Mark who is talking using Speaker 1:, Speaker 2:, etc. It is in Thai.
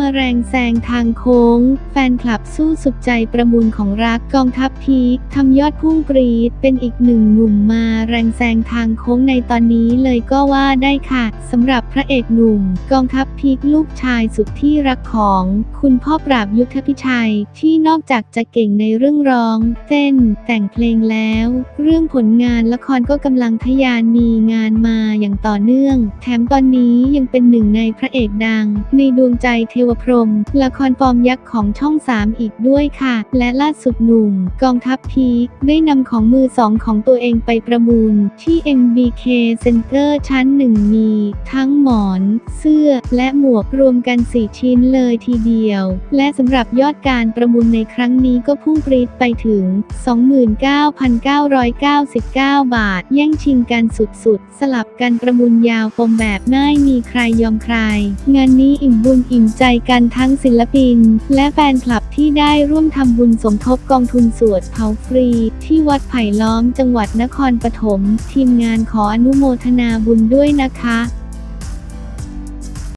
Speaker 1: มาแรงแซงทางโค้ง แฟนคลับสู้สุดใจประมูลของรักกองทัพพีคทำยอดพุ่งปรีด เป็นอีกหนึ่งหนุ่มมาแรงแซงทางโค้งในตอนนี้เลยก็ว่าได้ค่ะสำหรับพระเอกหนุ่ม กองทัพพีคลูกชายสุดที่รักของ คุณพ่อปราบยุทธพิชัย ที่นอกจากจะเก่งในเรื่องร้อง เต้น แต่งเพลงแล้ว เรื่องผลงานละครก็กำลังทยานมีงานมา อย่างต่อเนื่อง แถมตอนนี้ยังเป็นหนึ่งในพระเอกดัง ในดวงใจเทวพรหมละครฟอร์มยักษ์ของช่อง 3 อีกด้วยค่ะ และล่าสุดหนุ่ม กองทัพพีคได้นำของมือสองของตัวเองไปประมูล ที่ MBK Center ชั้นหนึ่งมี ทั้งหมอน เสื้อ และหมวกรวมกัน 4 ชิ้นเลยทีเดียว และสำหรับยอดการประมูลในครั้งนี้ก็พุ่งปรีดไปถึง 29,999 บาท แย่งชิงกันสุดๆ สลับกันประมูลยาวปมแบบง่ายมีใครยอมใคร งานนี้อิ่มบุญอิ่มใจกันทั้งศิลปิน และแฟนคลับที่ได้ร่วมทำบุญสมทบกองทุนสวดเผาฟรี ที่วัดไผ่ล้อมจังหวัดนครปฐม ทีมงานขออนุโมทนาบุญด้วยนะคะ